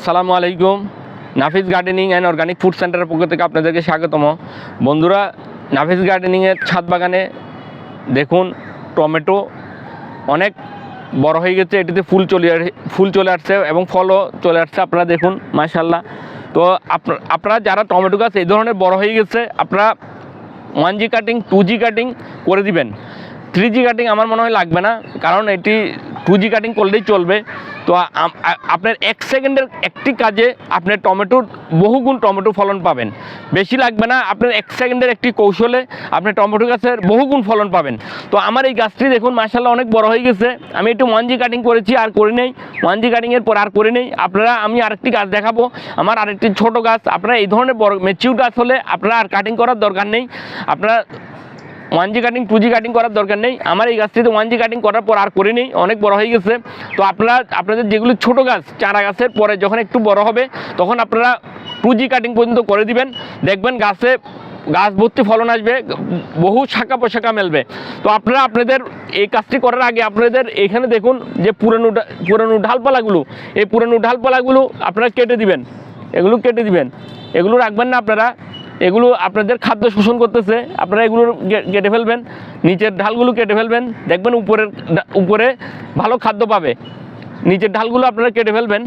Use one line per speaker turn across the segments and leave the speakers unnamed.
আসসালামু আলাইকুম। Nafis gardening and organic food সেন্টারের পক্ষ থেকে আপনাদেরকে স্বাগতম। বন্ধুরা, নাফিস গার্ডেনিংয়ের ছাদ বাগানে দেখুন টমেটো অনেক বড় হয়ে গেছে, এটিতে ফুল চলে ফুল চলে আসছে এবং ফলও চলে আসছে, আপনারা দেখুন মাশাল্লাহ তো আপনা- আপনারা যারা টমেটো গাছ এই ধরনের বড় হয়ে গেছে, আপনারা one G cutting, two G cutting করে দিবেন। থ্রি জি কাটিং আমার মনে হয় লাগবে না, কারণ এটি জি কাটিং করলেই চলবে। তো আপনার এক সেকেন্ডের একটি কাজে আপনার টমেটোর বহুগুণ টমেটো ফলন পাবেন। বেশি লাগবে না, আপনার এক সেকেন্ডের একটি কৌশলে আপনি টমেটো গাছের বহুগুণ ফলন পাবেন। তো আমার এই গাছটি দেখুন মার্শাল্লাহ অনেক বড় হয়ে গেছে। আমি একটু ওয়ান জি কাটিং করেছি, আর করি নেই। ওয়ান জি কাটিংয়ের পর আর করি নেই। আপনারা, আমি আরেকটি গাছ দেখাবো। আমার আরেকটি ছোট গাছ। আপনারা এই ধরনের বড় মেচিউর গাছ হলে আপনারা আর কাটিং করার দরকার নেই। আপনারা one G cutting two G cutting করার দরকার নেই। আমার এই গাছটিতে ওয়ান জি কাটিং করার পর আর করিনি, অনেক বড় হয়ে গেছে। তো আপনারা, আপনাদের যেগুলো ছোট গাছ, চারা গাছের পরে যখন একটু বড় হবে, তখন আপনারা টু জি কাটিং পর্যন্ত করে দিবেন। দেখবেন গাছে গাছ ভর্তি ফলন আসবে, বহু শাখা পোশাখা মেলবে। তো আপনারা আপনাদের এই কাজটি করার আগে আপনাদের এখানে দেখুন যে পুরানো পুরানো ঢালপালাগুলো, এই পুরানো ঢালপালাগুলো আপনারা কেটে দিবেন। এগুলো কেটে দিবেন। এগুলো রাখবেন না আপনারা। এগুলো আপনাদের খাদ্য শোষণ করতেছে। আপনারা এগুলো কেটে ফেলবেন, নিচের ঢালগুলো কেটে ফেলবেন, দেখবেন উপরের উপরে ভালো খাদ্য পাবে। নিচের ঢালগুলো আপনারা কেটে ফেলবেন।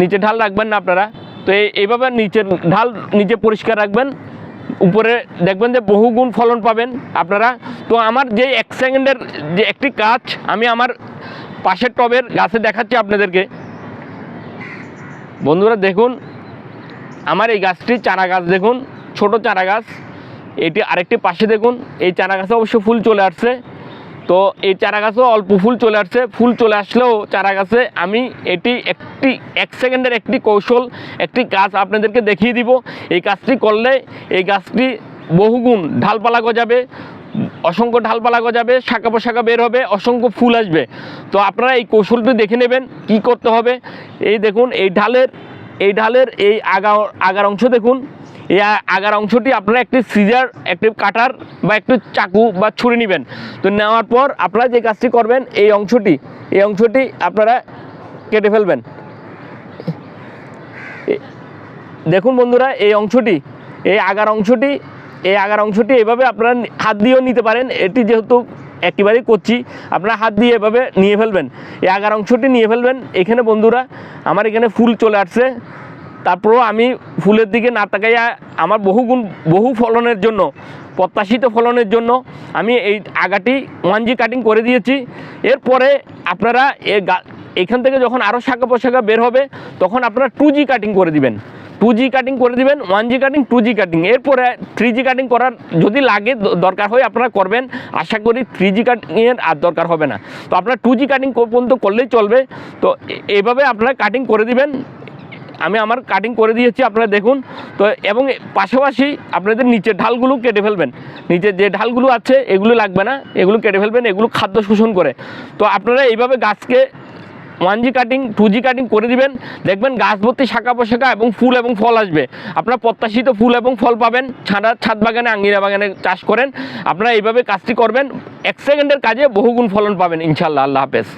নিচের ঢাল রাখবেন না আপনারা। তো এই এইভাবে নিচের ঢাল নিচে পরিষ্কার রাখবেন। উপরে দেখবেন যে বহুগুণ ফলন পাবেন আপনারা। তো আমার যে এক সেকেন্ডের যে একটি কাজ, আমি আমার পাশের টবের গাছে দেখাচ্ছি আপনাদেরকে। বন্ধুরা দেখুন আমার এই গাছটি চারা গাছ দেখুন, ছোট চারা গাছ। এটি আরেকটি পাশে দেখুন, এই চারা গাছে অবশ্য ফুল চলে আসছে। তো এই চারা গাছেও অল্প ফুল চলে আসছে, ফুল চলে আসলেও চারা গাছে আমি এটি একটি, এক সেকেন্ডের একটি কৌশল, একটি গাছ আপনাদেরকে দেখিয়ে দিব। এই কাজটি করলে এই গাছটি বহুগুণ ঢালপালা গজাবে, অসংখ্য ঢালপালা গজাবে, শাখা পোশাখা বের হবে, অসংখ্য ফুল আসবে। তো আপনারা এই কৌশলটি দেখে নেবেন, কি করতে হবে? এই দেখুন, এই ঢালের এই ঢালের এই আগা, আগার অংশ দেখুন। এই আগার অংশটি আপনারা একটি সিজার একটি কাটার বা একটু চাকু বা ছুরি নেবেন। তো নেওয়ার পর আপনারা যে কাজটি করবেন, এই অংশটি এই অংশটি আপনারা কেটে ফেলবেন। দেখুন বন্ধুরা, এই অংশটি, এই আগার অংশটি, এই আগার অংশটি এভাবে আপনারা হাত দিয়েও নিতে পারেন। এটি যেহেতু একেবারেই করছি আপনারা হাত দিয়ে এভাবে নিয়ে ফেলবেন। এই আগার অংশটি নিয়ে ফেলবেন। এখানে বন্ধুরা, আমার এখানে ফুল চলে আসছে। তারপরেও আমি ফুলের দিকে না তাকাইয়া আমার বহুগুণ বহু ফলনের জন্য প্রত্যাশিত ফলনের জন্য আমি এই আগাটি ওয়ান জি কাটিং করে দিয়েছি। এরপরে আপনারা এ এখান থেকে যখন আরও শাখা পোশাখা বের হবে, তখন আপনারা টু জি কাটিং করে দিবেন। টু জি কাটিং করে দিবেন one G cutting two G cutting এরপরে থ্রি জি কাটিং করার যদি লাগে দরকার হয় আপনারা করবেন। আশা করি থ্রি জি কাটিংয়ের আর দরকার হবে না। তো আপনারা টু জি কাটিং পর্যন্ত করলেই চলবে। তো এভাবে আপনারা কাটিং করে দিবেন। আমি আমার কাটিং করে দিয়েছি, আপনারা দেখুন। তো এবং পাশাপাশি আপনাদের নিচের ঢালগুলো কেটে ফেলবেন। নিচের যে ঢালগুলো আছে, এগুলো লাগবে না। এগুলো কেটে ফেলবেন, এগুলো খাদ্য শোষণ করে। তো আপনারা এইভাবে গাছকে one G cutting two G cutting করে দিবেন। দেখবেন গাছ ভর্তি শাখা পোশাখা এবং ফুল এবং ফল আসবে। আপনার প্রত্যাশিত ফুল এবং ফল পাবেন। ছাড়া ছাদ বাগানে, আঙ্গিরা বাগানে চাষ করেন। আপনারা এইভাবে কাজটি করবেন। এক সেকেন্ডের কাজে বহুগুণ ফলন পাবেন ইনশাল্লাহ আল্লাহ হাফেজ।